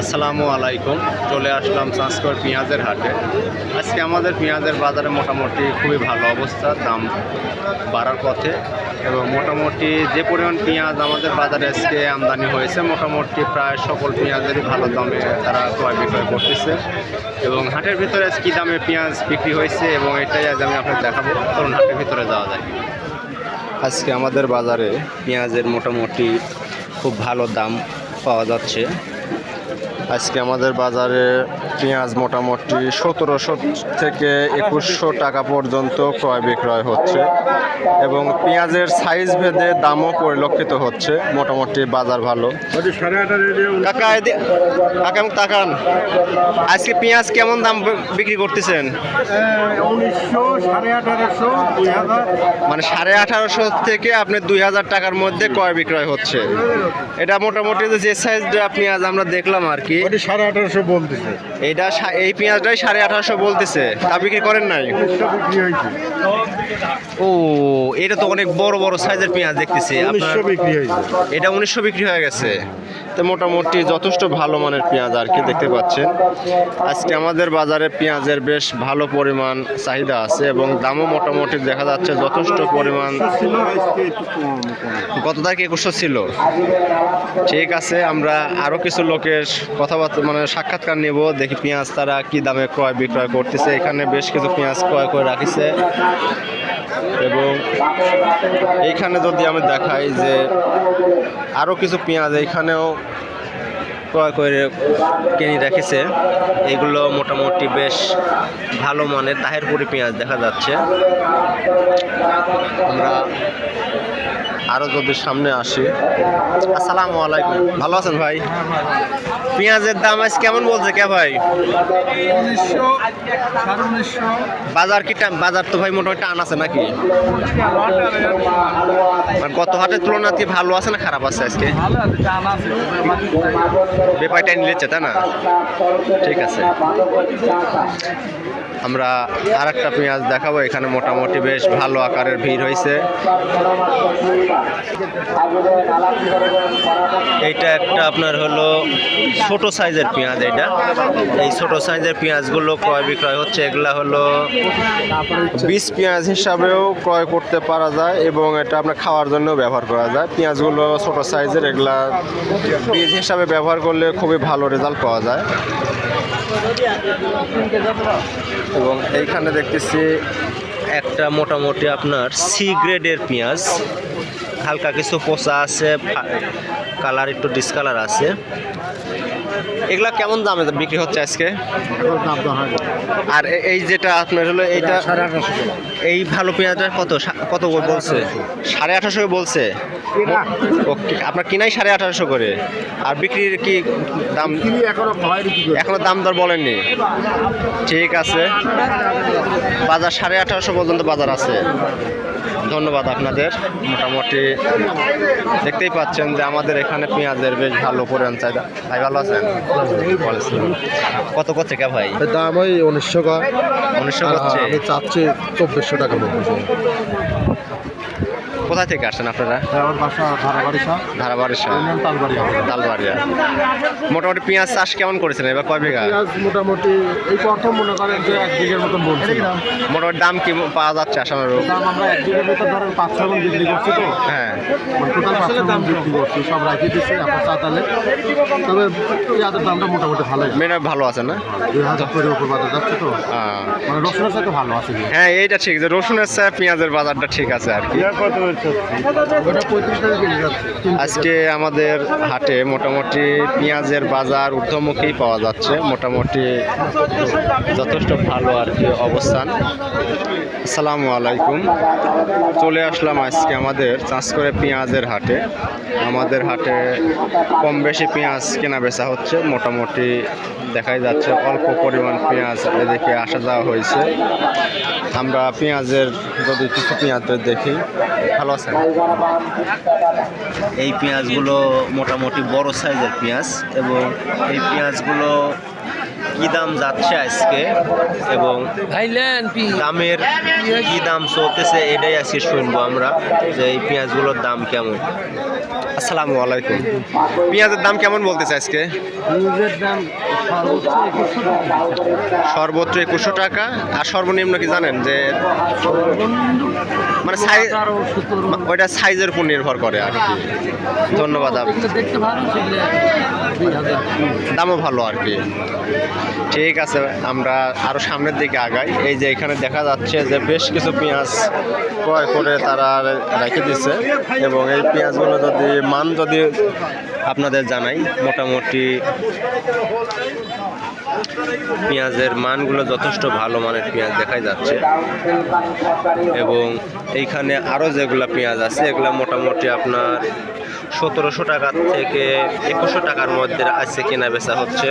আসসালামু আলাইকুম। চলে আসলাম সংস্কর পেঁয়াজের হাটে। আজকে আমাদের পেঁয়াজের বাজারে মোটামুটি খুবই ভালো অবস্থা, দাম বাড়ার পথে। এবং মোটামুটি যে পরিমাণ পেঁয়াজ আমাদের বাজারে আজকে আমদানি হয়েছে, মোটামুটি প্রায় সকল পেঁয়াজেরই ভালো দামে তারা ক্রয় বিক্রয় করতেছে। এবং হাটের ভিতরে আজ কী দামে পেঁয়াজ বিক্রি হয়েছে এবং এটাই আজ আমি আপনাকে দেখাবো। কারণ হাটের ভিতরে যাওয়া যায় আজকে আমাদের বাজারে পেঁয়াজের মোটামুটি খুব ভালো দাম পাওয়া যাচ্ছে। আজকে আমাদের বাজারে পেঁয়াজ মোটামুটি সতেরোশো থেকে একুশশো টাকা পর্যন্ত ক্রয় বিক্রয় হচ্ছে এবং পেঁয়াজের সাইজ ভেদে দামও পরিলক্ষিত হচ্ছে, মোটামুটি বাজার ভালো। কাকা কাকা তাকান। আজকে পেঁয়াজ কেমন দাম বিক্রি করতেছেন? মানে সাড়ে আঠারোশো থেকে আপনি দুই হাজার টাকার মধ্যে ক্রয় বিক্রয় হচ্ছে। এটা মোটামুটি যে সাইজটা পেঁয়াজ আমরা দেখলাম আর কি ওটি সাড়ে আঠারোশো বলতেছে। এইটা সা- এই পেঁয়াজটাই সাড়ে আঠারোশো বলতেছে। তা বিক্রি করেন নাই? উনিশশো বিক্রি হয়েছে। ও এটা তো অনেক বড় বড় সাইজের পেঁয়াজ দেখতেছি। আপনার উনিশশো বিক্রি হয়েছে। এটা উনিশশো বিক্রি হয়ে গেছে। মোটামুটি যথেষ্ট ভালো মানের পেঁয়াজ আর কি দেখতে পাচ্ছেন। আজকে আমাদের বাজারে পেঁয়াজের বেশ ভালো পরিমাণ চাহিদা আছে এবং দামও মোটামুটি দেখা যাচ্ছে যথেষ্ট পরিমাণ। গত তারিখ একুশশো ছিল। ঠিক আছে, আমরা আরও কিছু লোকের কথাবার্তা মানে সাক্ষাৎকার নেব, দেখি পেঁয়াজ তারা কি দামে ক্রয় বিক্রয় করতেছে। এখানে বেশ কিছু পেঁয়াজ ক্রয় করে রাখিছে। এবং এইখানে যদি আমি দেখাই যে আরও কিছু পেঁয়াজ এইখানেও ক্রয় করে কিনে রেখেছে, এগুলো মোটামুটি বেশ ভালো মানের, তাহেরপুরি পেঁয়াজ দেখা যাচ্ছে। আমরা আরও যদি সামনে আসি। আসসালামু আলাইকুম। ভালো আছেন ভাই? পেঁয়াজের দাম আজ কেমন বলছে কে ভাই? বাজার কি বাজার তো ভাই মোটামুটি টান আছে নাকি? মানে গত হাটের তুলনায় কি ভালো আছে না খারাপ আছে আজকে? ব্যাপারটা নিলেছে, তাই না? ঠিক আছে। আমরা আর একটা পেঁয়াজ দেখাবো। এখানে মোটামুটি বেশ ভালো আকারের ভিড় হয়েছে। এইটা একটা আপনার হলো ছোট সাইজের পেঁয়াজ এটা এই ছোট সাইজের পেঁয়াজগুলো ক্রয় বিক্রয় হচ্ছে, এগুলা হলো বীজ পেঁয়াজ হিসাবেও ক্রয় করতে পারা যায় এবং এটা আপনার খাওয়ার জন্য ব্যবহার করা যায়। পেঁয়াজগুলো ছোট সাইজের, এগুলা বীজ হিসাবে ব্যবহার করলে খুবই ভালো রেজাল্ট পাওয়া যায়। এবং এইখানে দেখতেছি একটা মোটামুটি আপনার সি গ্রেডের পেঁয়াজ। হালকা কিছু পোচা আছে কালার একটু ডিসকালার আছে। এগুলা কেমন দামে বিক্রি হচ্ছে আজকে? আর এই যেটা আপনার হলো এইটা এই ভালো পেঁয়াজটা কত? কত বলছে? সাড়ে আঠারোশো বলছে? আপনার কিনাই সাড়ে আঠারোশো করে। আর বিক্রির কি দাম? এখনও দাম দর বলেননি। ঠিক আছে। বাজার সাড়ে আঠারোশো পর্যন্ত বাজার আছে। ধন্যবাদ আপনাদের। মোটামুটি দেখতেই পাচ্ছেন যে আমাদের এখানে পেঁয়াজের বেশ ভালো পরিমাণ চাহিদা। ভাই ভালো আছেন। কত করছে কে ভাই? দাম ওই উনিশশো কর উনিশশো করছে? চাচ্ছি চব্বিশশো টাকা। কোথায় থেকে আসেন আপনারা? সাথে তালবাড়িয়া। মোটামুটি পেঁয়াজ চাষ কেমন করেছেন এবার কয় বিঘা? মোটামুটি এই প্রথম মনে করেন যে এক বিঘের মতন মোটামুটি দাম কি পাওয়া যাচ্ছে আসামেরও দাম আমরা এক বিঘের ভিতর ধরেন পাঁচ ছয় মন বিক্রি করছি তো। হ্যাঁ। মানে টোটাল পাঁচ ছয় বিক্রি করছি সব রাখিয়ে দিচ্ছি আপনার চাতালে। তবে পেঁয়াজের দামটা মোটামুটি ভালোই। ভালো আছে না? দুই হাজার করে উপর বাজার যাচ্ছে তো। হ্যাঁ। মানে রসুনের সাথে ভালো আছে হ্যাঁ এইটা ঠিক যে রসুনের চেয়ে পেঁয়াজের বাজারটা ঠিক আছে আর কি। আজকে আমাদের হাটে মোটামুটি পেঁয়াজের বাজার ঊর্ধ্বমুখী পাওয়া যাচ্ছে। মোটামুটি যথেষ্ট ভালো আর কি অবস্থান। আসসালামু আলাইকুম। চলে আসলাম আজকে আমাদের চাষ করে পেঁয়াজের হাটে। আমাদের হাটে কম বেশি পেঁয়াজ কেনা বেচা হচ্ছে। মোটামুটি দেখাই যাচ্ছে অল্প পরিমাণ পেঁয়াজ এদিকে আসা যাওয়া হয়েছে। আমরা পেঁয়াজের যদি কিছু পেঁয়াজের দেখি ভালো আছেন এই পেঁয়াজগুলো মোটামুটি বড় সাইজের পেঁয়াজ এবং এই পেঁয়াজগুলো কি দাম যাচ্ছে আজকে এবং দামের কি দাম চলতেছে এটাই আজকে শুনব আমরা যে এই পেঁয়াজগুলোর দাম কেমন। আসসালামু আলাইকুম। পেঁয়াজের দাম কেমন বলতেছে আজকে? সর্বোচ্চ একুশশো টাকা। আর সর্বনিম্ন কি জানেন যে মানে সাইজ ওইটা সাইজের উপর নির্ভর করে আর কি। ধন্যবাদ আপ দামও ভালো আর কি। ঠিক আছে, আমরা আরও সামনের দিকে আগাই। এই যে এখানে দেখা যাচ্ছে যে বেশ কিছু পেঁয়াজ ক্রয় করে তারা রেখে দিচ্ছে এবং এই পেঁয়াজগুলো যদি মান যদি আপনাদের জানাই, মোটামুটি পেঁয়াজের মানগুলো যথেষ্ট ভালো মানের পেঁয়াজ দেখাই যাচ্ছে। এবং এইখানে আরও যেগুলো পেঁয়াজ আছে, এগুলো মোটামুটি আপনার সতেরোশো টাকা থেকে একুশশো টাকার মধ্যে আজকে কেনা বেচা হচ্ছে।